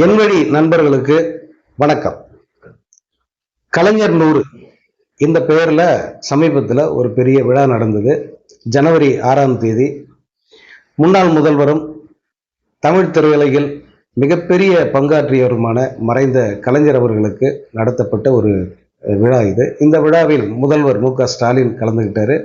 என் வழி நண்பர்களுக்கு வணக்கம். கலைஞர் நூறு இந்த பெயரில் சமீபத்தில் ஒரு பெரிய விழா நடந்தது. ஜனவரி ஆறாம் தேதி. முன்னாள் முதல்வரும் தமிழ் திரையுலகில் மிகப்பெரிய பங்காற்றியவருமான மறைந்த கலைஞர் அவர்களுக்கு நடத்தப்பட்ட ஒரு விழா இது. இந்த விழாவில் முதல்வர் மு க ஸ்டாலின் கலந்துக்கிட்டாரு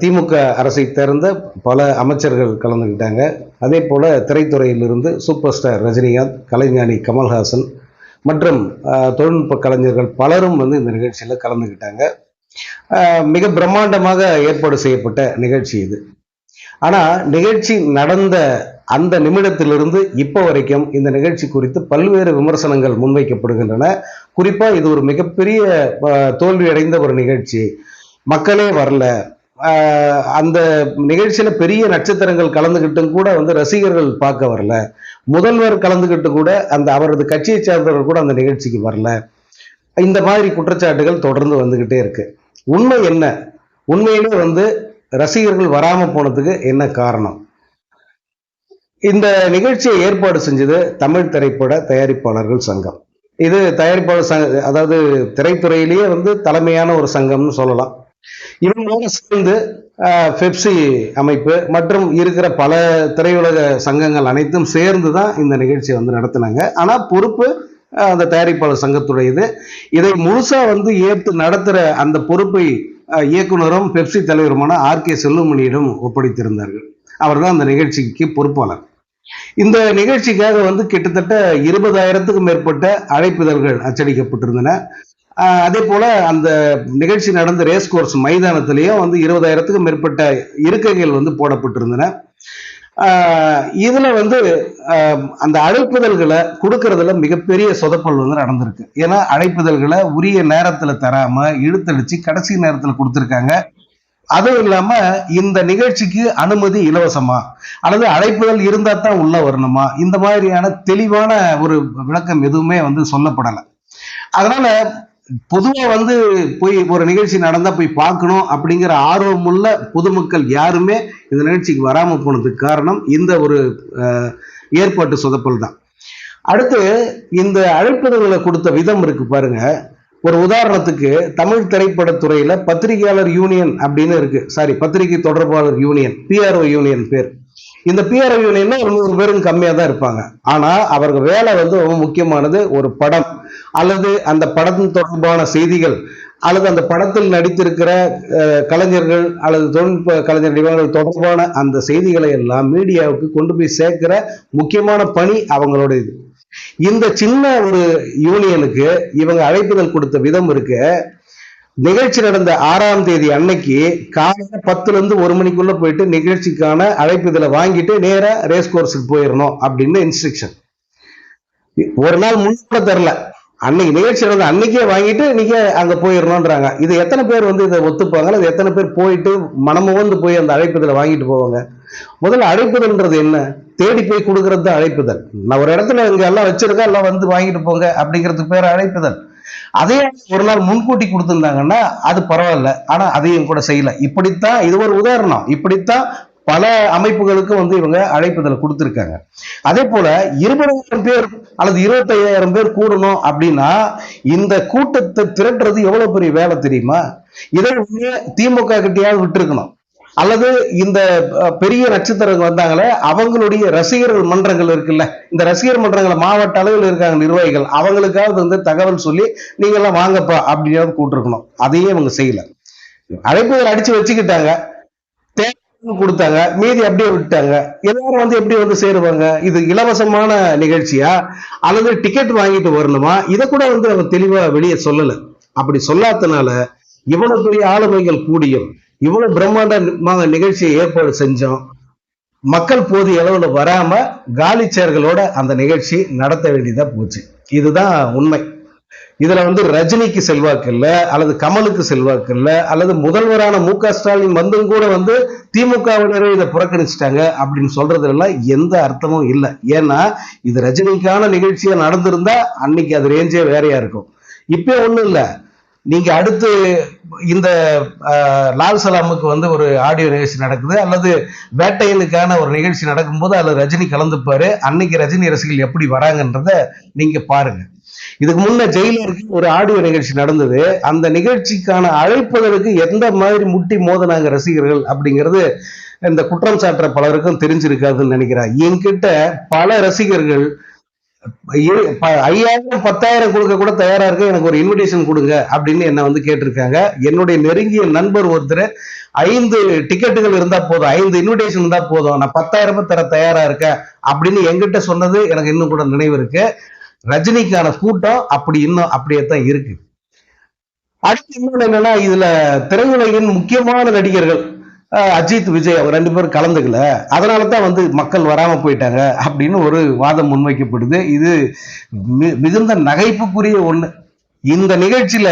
திமுக அரசை தேர்ந்த பல அமைச்சர்கள் கலந்துக்கிட்டாங்க அதே போல் திரைத்துறையிலிருந்து சூப்பர் ஸ்டார் ரஜினிகாந்த் கலைஞானி கமல்ஹாசன் மற்றும் தொழில்நுட்ப கலைஞர்கள் பலரும் வந்து இந்த நிகழ்ச்சியில் கலந்துக்கிட்டாங்க மிக பிரம்மாண்டமாக ஏற்பாடு செய்யப்பட்ட நிகழ்ச்சி இது. ஆனால் நிகழ்ச்சி நடந்த அந்த நிமிடத்திலிருந்து இப்போ வரைக்கும் இந்த நிகழ்ச்சி குறித்து பல்வேறு விமர்சனங்கள் முன்வைக்கப்படுகின்றன. குறிப்பாக இது ஒரு மிகப்பெரிய தோல்வியடைந்த ஒரு நிகழ்ச்சி. மக்களே வரல. அந்த நிகழ்ச்சியில பெரிய நட்சத்திரங்கள் கலந்துகிட்டும் கூட வந்து ரசிகர்கள் பார்க்க வரல. முதல்வர் கலந்துகிட்டு கூட அந்த அவரது கட்சியை சார்ந்தவர்கள் கூட அந்த நிகழ்ச்சிக்கு வரல. இந்த மாதிரி குற்றச்சாட்டுகள் தொடர்ந்து வந்துகிட்டே இருக்கு. உண்மை என்ன? உண்மையிலே வந்து ரசிகர்கள் வராம போனதுக்கு என்ன காரணம்? இந்த நிகழ்ச்சியை ஏற்பாடு செஞ்சது தமிழ் திரைப்பட தயாரிப்பாளர்கள் சங்கம். இது தயாரிப்பாளர் சங்க அதாவது திரைத்துறையிலேயே வந்து தலைமையான ஒரு சங்கம்னு சொல்லலாம். இவங்களோட சேர்ந்து பெப்சி அமைப்பு மற்றும் இருக்கிற பல திரையுலக சங்கங்கள் அனைத்தும் சேர்ந்து தான் இந்த நிகழ்ச்சியை வந்து நடத்தினாங்க. ஆனால் பொறுப்பு அந்த தயாரிப்பாளர் சங்கத்துடையது. இதை முழுசாக வந்து ஏற்று நடத்துகிற அந்த பொறுப்பை ஆஹ், இயக்குனரும் பெப்சி தலைவருமான ஆர் கே செல்லுமணியிடம் ஒப்படைத்திருந்தார்கள். அவர் தான் அந்த நிகழ்ச்சிக்கு பொறுப்பாளர். இந்த நிகழ்ச்சிக்காக வந்து கிட்டத்தட்ட இருபதாயிரத்துக்கும் மேற்பட்ட அழைப்பிதழ்கள் அச்சடிக்கப்பட்டிருந்தன. அதே போல அந்த நிகழ்ச்சி நடந்த ரேஸ் கோர்ஸ் மைதானத்திலேயும் வந்து இருபதாயிரத்துக்கும் மேற்பட்ட இருக்கைகள் வந்து போடப்பட்டிருந்தன. ஆஹ் இதுல வந்து ஆஹ் அந்த அழைப்புதல்களை கொடுக்கறதுல மிகப்பெரிய சொதப்பல் வந்து நடந்திருக்கு. ஏன்னா அழைப்புதல்களை உரிய நேரத்துல தராம இழுத்தடிச்சு கடைசி நேரத்துல கொடுத்துருக்காங்க. அதுவும் இல்லாம இந்த நிகழ்ச்சிக்கு அனுமதி இலவசமா? அல்லது அழைப்புதல் இருந்தா தான் உள்ள வரணுமா? இந்த மாதிரியான தெளிவான ஒரு விளக்கம் எதுவுமே வந்து சொல்லப்படலை. அதனால பொதுவா வந்து போய் ஒரு நிகழ்ச்சி நடந்தா போய் பார்க்கணும் அப்படிங்கிற ஆர்வமுள்ள பொதுமக்கள் யாருமே இந்த நிகழ்ச்சிக்கு வராம போனதுக்கு காரணம் இந்த ஒரு அஹ், ஏற்பாட்டு சொதப்பல் தான். அடுத்து இந்த அழைப்பிதழ்களை கொடுத்த விதம் இருக்கு பாருங்க. ஒரு உதாரணத்துக்கு தமிழ் திரைப்படத்துறையில பத்திரிகையாளர் யூனியன் அப்படின்னு இருக்கு. சாரி பத்திரிகை தொடர்பாளர் யூனியன் பிஆர்ஓ யூனியன் பேர். இந்த பிஆர்ஓ யூனியன்னா ஒரு நூறு பேரும் கம்மியா தான் இருப்பாங்க. ஆனா அவர்கள் வேலை வந்து ரொம்ப முக்கியமானது ஒரு படம். அல்லது அந்த படத்தின் தொடர்பான செய்திகள் அல்லது அந்த படத்தில் நடித்திருக்கிற கலைஞர்கள் அல்லது தொழில்நுட்ப கலைஞர் இவங்கள் தொடர்பான அந்த செய்திகளை எல்லாம் மீடியாவுக்கு கொண்டு போய் சேர்க்கிற முக்கியமான பணி அவங்களுடைய இது இந்த சின்ன ஒரு யூனியனுக்கு இவங்க அழைப்புதல் கொடுத்த விதம் இருக்கு. நிகழ்ச்சி நடந்த ஆறாம் தேதி அன்னைக்கு காலையில பத்துல இருந்து ஒரு மணிக்குள்ள போயிட்டு நிகழ்ச்சிக்கான அழைப்புதலை வாங்கிட்டு நேரா ரேஸ் கோர்ஸுக்கு போயிடணும் அப்படின்னு இன்ஸ்ட்ரக்ஷன் ஒரு நாள் முன்னாடி தரல அன்னைக்கு நிகழ்ச்சி நடந்த அன்னைக்கே வாங்கிட்டு இன்னைக்கே அங்க போயிடணும்ன்றாங்க இது எத்தனை பேர் வந்து இதை ஒத்துப்பாங்க? இது எத்தனை பேர் போயிட்டு மனமுகந்து போய் அந்த அழைப்புதலை வாங்கிட்டு போவாங்க? முதல்ல அழைப்புதல்ன்றது என்ன? தேடி போய் கொடுக்கறது தான் அழைப்புதல். நான் ஒரு இடத்துல இங்க எல்லாம் வச்சிருக்கேன் எல்லாம் வந்து வாங்கிட்டு போங்க அப்படிங்கிறதுக்கு பேர் அழைப்புதல். அதே ஒரு நாள் முன்கூட்டி கொடுத்துருந்தாங்கன்னா அது பரவாயில்ல. ஆனா அதையும் கூட செய்யல. இப்படித்தான் இது ஒரு உதாரணம். இப்படித்தான் பல அமைப்புகளுக்கு வந்து இவங்க அழைப்புதல் கொடுத்திருக்காங்க. அதே போல இருபதாயிரம் பேர் அல்லது இருபத்தையாயிரம் பேர் கூடணும் அப்படின்னா இந்த கூட்டத்தை திரட்டுறது எவ்வளவு பெரிய வேலை தெரியுமா? இதை திமுக கிட்டயாவது விட்டுருக்கணும். அல்லது இந்த பெரிய நட்சத்திரங்கள் வந்தாங்களே அவங்களுடைய ரசிகர்கள் மன்றங்கள் இருக்குல்ல இந்த ரசிகர் மன்றங்கள் மாவட்ட அளவில் இருக்காங்க நிர்வாகிகள் அவங்களுக்காவது வந்து தகவல் சொல்லி நீங்க எல்லாம் வாங்கப்பா அப்படின்னாவது கூட்டிருக்கணும். அதையே இவங்க செய்யல. அழைப்புகள் அடிச்சு வச்சுக்கிட்டாங்க. தேவை கொடுத்தாங்க. மீதி அப்படியே விட்டாங்க எல்லாரும் வந்து எப்படி வந்து சேருவாங்க? இது இலவசமான நிகழ்ச்சியா? அல்லது டிக்கெட் வாங்கிட்டு வரணுமா? இதை கூட வந்து அவங்க தெளிவா வெளியே சொல்லலை. அப்படி சொல்லாதனால இவ்வளவு பெரிய ஆளுமைகள் கூடியும் இவ்வளவு பிரம்மாண்டமாக நிகழ்ச்சியை ஏற்பாடு செஞ்சோம். மக்கள் போதிய அளவுல வராம காலி சேர்களோட அந்த நிகழ்ச்சி நடத்த வேண்டியதா போச்சு. இதுதான் உண்மை. இதுல வந்து ரஜினிக்கு செல்வாக்கு இல்லை அல்லது கமலுக்கு செல்வாக்கு இல்லை அல்லது முதல்வரான மு க ஸ்டாலின் வந்தும் கூட வந்து திமுகவினரே இதை புறக்கணிச்சிட்டாங்க அப்படின்னு சொல்றதுல எந்த அர்த்தமும் இல்லை. ஏன்னா இது ரஜினிக்கான நிகழ்ச்சியா நடந்திருந்தா அன்னைக்கு அது ரேஞ்சே வேறையா இருக்கும். இப்போ ஒண்ணும் இல்ல. நீங்க அடுத்து இந்த லால் சலாமுக்கு வந்து ஒரு ஆடியோ நிகழ்ச்சி நடக்குது அல்லது வேட்டையனுக்கான ஒரு நிகழ்ச்சி நடக்கும்போது அதுல ரஜினி கலந்துப்பாரு. அன்னைக்கு ரஜினி ரசிகர்கள் எப்படி வராங்கன்றத நீங்க பாருங்க. இதுக்கு முன்ன ஜெயிலருக்கு ஒரு ஆடியோ நிகழ்ச்சி நடந்தது. அந்த நிகழ்ச்சிக்கான அழைப்பதற்கு எந்த மாதிரி முட்டி மோதினாங்க ரசிகர்கள் அப்படிங்கிறது இந்த குற்றம் சாட்டுற பலருக்கும் தெரிஞ்சிருக்காதுன்னு நினைக்கிறேன். என்கிட்ட பல ரசிகர்கள் ஐயாயிரம் பத்தாயிரம் கொடுக்க கூட தயாரா இருக்க எனக்கு ஒரு இன்விடேஷன் கொடுங்க அப்படின்னு என்ன வந்து கேட்டிருக்காங்க. என்னுடைய நெருங்கிய நண்பர் ஒருத்தர் ஐந்து டிக்கெட்டுகள் இருந்தா போதும் ஐந்து இன்விடேஷன் இருந்தா போதும் நான் பத்தாயிரம் ரூபாய் தர தயாரா இருக்கேன் அப்படின்னு எங்கிட்ட சொன்னது எனக்கு இன்னும் கூட நினைவு இருக்கு. ரஜினிக்கான கூட்டம் அப்படி இன்னும் அப்படியே தான் இருக்கு. அடுத்து இன்னொன்று என்னன்னா இதுல திரையுலகின் முக்கியமான நடிகர்கள் அஜித் விஜய் அவங்க ரெண்டு பேரும் கலந்துக்கல. அதனால தான் வந்து மக்கள் வராம போயிட்டாங்க அப்படின்னு ஒரு வாதம் முன்வைக்கப்படுது. இது மிகுந்த நகைப்புக்குரிய ஒண்ணு. இந்த நிகழ்ச்சியில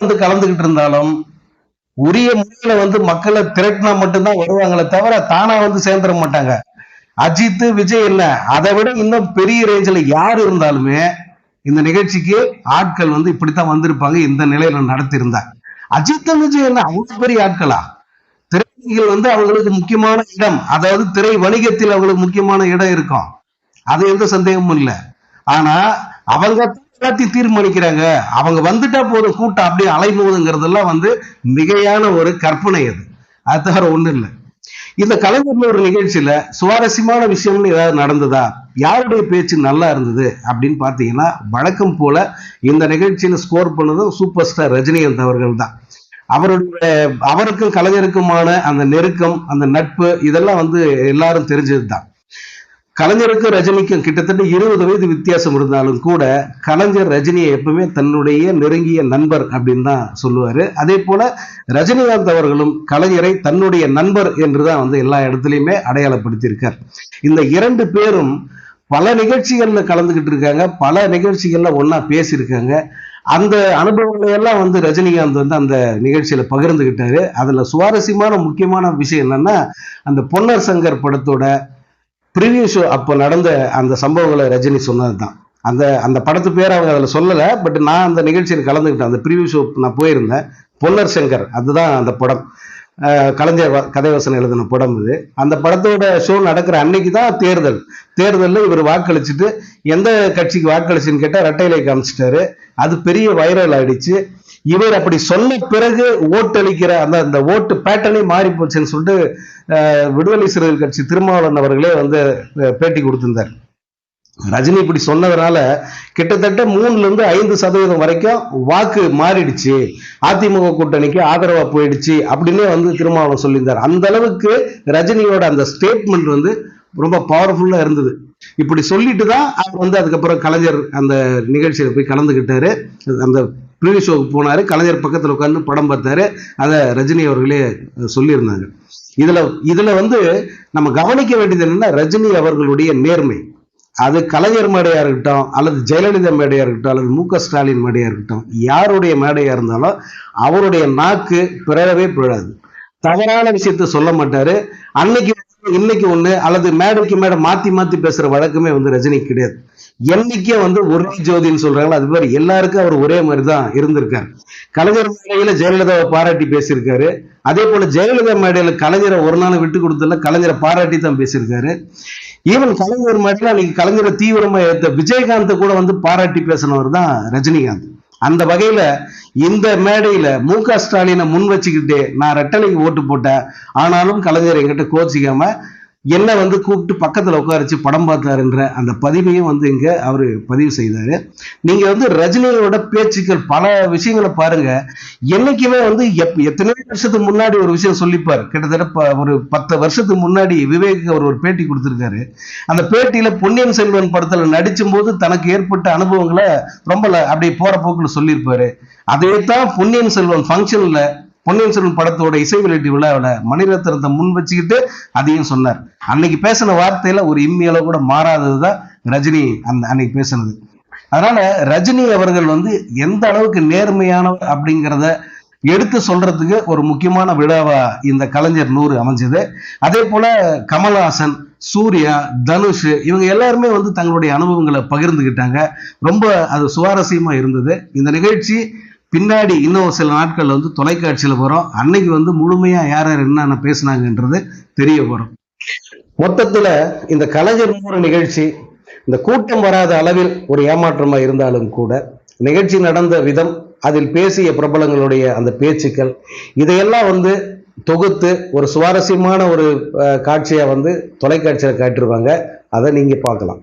வந்து கலந்துகிட்டு இருந்தாலும் உரிய முறையில வந்து மக்களை திரட்டினா மட்டும்தான் வருவாங்களே தவிர தானா வந்து சேர்ந்துட மாட்டாங்க. அஜித் விஜய் என்ன? அதை விட இன்னும் பெரிய ரேஞ்சில் யார் இருந்தாலுமே இந்த நிகழ்ச்சிக்கு ஆட்கள் வந்து இப்படித்தான் வந்திருப்பாங்க. இந்த நிலையில நடத்தியிருந்தா. அஜித் விஜய் என்ன? அவ்வளவு பெரிய ஆட்களா? திரைகள் வந்து அவங்களுக்கு முக்கியமான இடம் அதாவது திரை வணிகத்தில் அவங்களுக்கு முக்கியமான இடம் இருக்கும். அது எந்த சந்தேகமும் இல்லை. ஆனா அவங்க தான் எல்லாத்தையும் தீர்மானிக்கிறாங்க. அவங்க வந்துட்டா போதும் கூட்டம் அப்படியே அலைமோதுங்கிறதெல்லாம் வந்து மிகையான ஒரு கற்பனை அது. அது தவிர ஒண்ணும் இல்லை. இந்த கலைஞர்ல ஒரு நிகழ்ச்சியில சுவாரஸ்யமான விஷயம்னு ஏதாவது நடந்ததா? யாருடைய பேச்சு நல்லா இருந்தது அப்படின்னு பாத்தீங்கன்னா வழக்கம் போல இந்த நிகழ்ச்சியில ஸ்கோர் பண்ணதும் சூப்பர் ஸ்டார் ரஜினிகாந்த் அவர்கள் தான். அவருடைய அவருக்கும் கலைஞருக்குமான அந்த நெருக்கம் அந்த நட்பு இதெல்லாம் வந்து எல்லாரும் தெரிஞ்சது தான் கலைஞருக்கும் ரஜினிக்கும் கிட்டத்தட்ட இருபது வயது வித்தியாசம் இருந்தாலும் கூட கலைஞர் ரஜினியை எப்பவுமே தன்னுடைய நெருங்கிய நண்பர் அப்படின்னு தான் சொல்லுவாரு. அதே போல ரஜினிகாந்த் அவர்களும் கலைஞரை தன்னுடைய நண்பர் என்று தான் வந்து எல்லா இடத்துலையுமே அடையாளப்படுத்தியிருக்கார். இந்த இரண்டு பேரும் பல நிகழ்ச்சிகள்ல கலந்துகிட்டு இருக்காங்க பல நிகழ்ச்சிகள்ல ஒண்ணா பேசியிருக்காங்க. அந்த அனுபவங்களை எல்லாம் வந்து ரஜினிகாந்த் வந்து அந்த நிகழ்ச்சியில பகிர்ந்துகிட்டாரு. அதுல சுவாரஸ்யமான முக்கியமான விஷயம் என்னன்னா அந்த பொன்னர் சங்கர் படத்தோட ப்ரிவியூ ஷோ அப்போ நடந்த அந்த சம்பவங்களை ரஜினி சொன்னது தான் அந்த அந்த படத்து பேர் அவங்க அதில் சொல்லலை பட் நான் அந்த நிகழ்ச்சியில் கலந்துக்கிட்டேன் அந்த ப்ரிவியூ ஷோ நான் போயிருந்தேன். பொன்னர் சங்கர் அதுதான் அந்த படம். கலைஞர் கதைவசன் கதைவசனம் எழுதின படம் இது. அந்த படத்தோட ஷோ நடக்கிற அன்னைக்கு தான் தேர்தல். தேர்தலில் இவர் வாக்களிச்சுட்டு எந்த கட்சிக்கு வாக்களிச்சுன்னு கேட்டால் ரெட்டையிலை காமிச்சிட்டாரு. அது பெரிய வைரல் ஆயிடுச்சு. இவர் அப்படி சொன்ன பிறகு ஓட்டளிக்கிற அந்த அந்த ஓட்டு பேட்டர்னே மாறி போச்சுன்னு சொல்லிட்டு விடுதலை சிறுத்தைகள் கட்சி திருமாவளவன் அவர்களே வந்து பேட்டி கொடுத்திருந்தார். ரஜினி இப்படி சொன்னதுனால கிட்டத்தட்ட மூணுல இருந்து ஐந்து சதவீதம் வரைக்கும் வாக்கு மாறிடுச்சு. அதிமுக கூட்டணிக்கு ஆதரவா போயிடுச்சு அப்படின்னே வந்து திருமாவளவன் சொல்லியிருந்தார். அந்த அளவுக்கு ரஜினியோட அந்த ஸ்டேட்மெண்ட் வந்து ரொம்ப பவர்ஃபுல்லா இருந்தது. இப்படி சொல்லிட்டு தான் அவர் வந்து அதுக்கப்புறம் கலைஞர் அந்த நிகழ்ச்சியில போய் கலந்துக்கிட்டாரு அந்த ப்ரீ ஷோக்கு போனார். கலைஞர் பக்கத்தில் உட்காந்து படம் பார்த்தாரு. அதை ரஜினி அவர்களே சொல்லியிருந்தாங்க. இதுல இதுல வந்து நம்ம கவனிக்க வேண்டியது என்னன்னா ரஜினி அவர்களுடைய நேர்மை. அது கலைஞர் மேடையா இருக்கட்டும் அல்லது ஜெயலலிதா மேடையா இருக்கட்டும் அல்லது மு க ஸ்டாலின் மேடையா இருக்கட்டும் யாருடைய மேடையா இருந்தாலும் அவருடைய நாக்கு பிறவே பிழாது தவறான விஷயத்த சொல்ல மாட்டாரு. அன்னைக்கு இன்னைக்கு ஒண்ணு அல்லது மேடைக்கு மேடை மாத்தி மாத்தி பேசுற வழக்கமே வந்து ரஜினி கிடையாது. என்னைக்கே வந்து ஒரே ஜோதின்னு சொல்றாங்களோ அது மாதிரி எல்லாருக்கும் அவர் ஒரே மாதிரி தான் இருந்திருக்காரு. கலைஞர் மேடையில ஜெயலலிதாவை பாராட்டி பேசியிருக்காரு. அதே போல ஜெயலலிதா மேடையில கலைஞரை ஒரு நாள் விட்டு கொடுத்தல கலைஞரை பாராட்டி தான் பேசியிருக்காரு. ஈவன் கலைஞர் மேடையில அன்னைக்கு கலைஞரை தீவிரமா ஏத்த விஜயகாந்த கூட வந்து பாராட்டி பேசினவர் தான் ரஜினிகாந்த். அந்த வகையில இந்த மேடையில மு க ஸ்டாலினை முன் வச்சுக்கிட்டு நான் ரெட்டலைக்கு ஓட்டு போட்டேன். ஆனாலும் கலைஞர் என்கிட்ட கோச்சிக்காம என்ன வந்து கூப்பிட்டு பக்கத்தில் உட்காரிச்சு படம் பார்த்தாருன்ற அந்த பதிவையும் வந்து இங்கே அவர் பதிவு செய்தார். நீங்கள் வந்து ரஜினியோட பேச்சுக்கள் பல விஷயங்களை பாருங்கள் என்னைக்குமே வந்து எப் எத்தனையோ வருஷத்துக்கு முன்னாடி ஒரு விஷயம் சொல்லிப்பார். கிட்டத்தட்ட ப- ஒரு பத்து வருஷத்துக்கு முன்னாடி விவேக்கு அவர் ஒரு பேட்டி கொடுத்துருக்காரு. அந்த பேட்டியில் பொன்னியின் செல்வன் படத்தில் நடிச்சும் போது தனக்கு ஏற்பட்ட அனுபவங்களை ரொம்ப அப்படியே போகிற போக்கில் சொல்லியிருப்பார். அதே தான் பொன்னியின் செல்வன் ஃபங்க்ஷனில் பொன்னியின் செல்வன் படத்தோட இசை வெளியீட்டு விழாவில் மணிரத்னத்தை முன் வச்சுக்கிட்டு அதையும் சொன்னார். அன்னைக்கு பேசின வார்த்தையில ஒரு இம்மியளவு கூட மாறாததுதான் ரஜினி அந்த அன்னைக்கு பேசினது. அதனால ரஜினி அவர்கள் வந்து எந்த அளவுக்கு நேர்மையானவர் அப்படிங்கிறத எடுத்து சொல்றதுக்கு ஒரு முக்கியமான விழாவா இந்த கலைஞர் நூறு அமைஞ்சது. அதே போல கமல்ஹாசன் சூர்யா தனுஷ் இவங்க எல்லாருமே வந்து தங்களுடைய அனுபவங்களை பகிர்ந்துக்கிட்டாங்க ரொம்ப அது சுவாரஸ்யமா இருந்தது. இந்த நிகழ்ச்சி பின்னாடி இன்னும் சில நாட்கள் வந்து தொலைக்காட்சியில் போகிறோம் அன்னைக்கு வந்து முழுமையாக யார் யார் என்னென்ன பேசுனாங்கன்றது தெரிய போகிறோம் மொத்தத்தில் இந்த கலைஞர் நூறு நிகழ்ச்சி இந்த கூட்டம் வராத அளவில் ஒரு ஏமாற்றமா இருந்தாலும் கூட நிகழ்ச்சி நடந்த விதம் அதில் பேசிய பிரபலங்களுடைய அந்த பேச்சுக்கள் இதையெல்லாம் வந்து தொகுத்து ஒரு சுவாரஸ்யமான ஒரு காட்சியை வந்து தொலைக்காட்சியில் காட்டிருவாங்க அதை நீங்க பார்க்கலாம்.